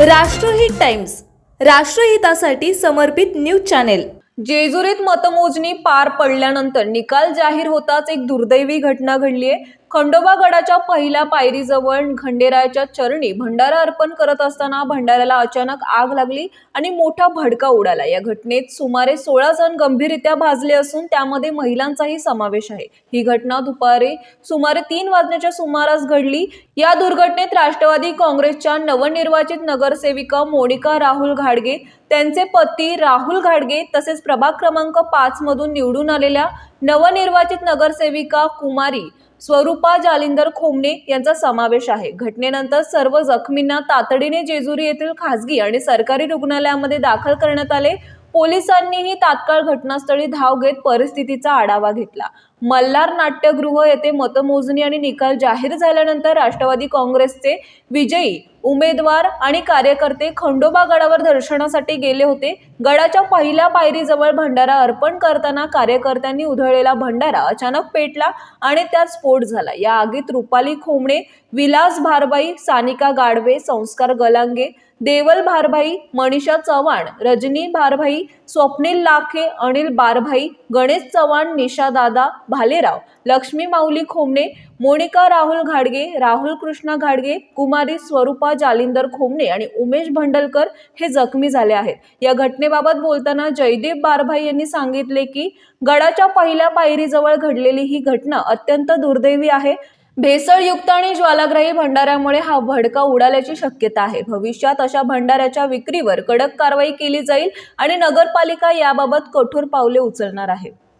राष्ट्रहित टाइम्स राष्ट्रहितासाठी समर्पित news channel. जेजुरीत मतमोजणी पार पडल्यानंतर निकाल जाहीर होताच एक दुर्दैवी घटना घडली आहे खंडोबा गडाच्या पहिल्या पायरीजवळ खंडेरायाच्या चरणी भंडारा अर्पण करत असताना भंडाऱ्याला अचानक आग लागली आणि मोठा भडका उडाला. या घटनेत सुमारे सोळा जण गंभीररित्या भाजले असून त्यामध्ये महिलांचाही समावेश आहे. ही घटना दुपारी सुमारे तीन वाजण्याच्या सुमारास घडली. या दुर्घटनेत राष्ट्रवादी काँग्रेसच्या नवनिर्वाचित नगरसेविका मोनिका राहुल घाडगे त्यांचे पती राहुल घाडगे तसेच प्रभाग क्रमांक पाच मधून निवडून आलेल्या नवनिर्वाचित नगरसेविका कुमारी स्वरूपा जालिंदर खोमणे यांचा समावेश आहे. घटनेनंतर सर्व जखमींना तातडीने जेजुरी येथील खासगी आणि सरकारी रुग्णालयामध्ये दाखल करण्यात आले. पोलिसांनीही तात्काळ घटनास्थळी धाव घेत परिस्थितीचा आढावा घेतला. मल्हार नाट्यगृह येथे मतमोजणी आणि निकाल जाहीर झाल्यानंतर राष्ट्रवादी काँग्रेसचे विजयी उमेदवार आणि कार्यकर्ते खंडोबा गडावर दर्शनासाठी गेले होते. गडाच्या पहिल्या पायरीजवळ भंडारा अर्पण करताना कार्यकर्त्यांनी उधळलेला भंडारा अचानक पेटला आणि त्यात स्फोट झाला. या आगीत रुपाली खोमणे विलास भारबाई सानिका गाडवे संस्कार गलांगे देवल भारभाई मनीषा चव्हाण रजनी भारभाई स्वप्नील लाखे अनिल बारभाई गणेश चव्हाण निशादादा भालेराव लक्ष्मी माऊली खोमणे मोनिका राहुल घाडगे राहुल कृष्णा घाडगे कुमारी स्वरूपा जालिंदर खोमणे आणि उमेश भंडलकर हे जखमी झाले आहेत. या घटनेबाबत बोलताना जयदीप बारभाई यांनी सांगितले की गडाच्या पहिल्या पायरीजवळ घडलेली ही घटना अत्यंत दुर्दैवी आहे. भेसळयुक्त आणि ज्वालाग्राही भंडाऱ्यामुळे हा भडका उडाल्याची शक्यता आहे. भविष्यात अशा भंडाऱ्याच्या विक्रीवर कडक कारवाई केली जाईल आणि नगरपालिका याबाबत कठोर पावले उचलणार आहे.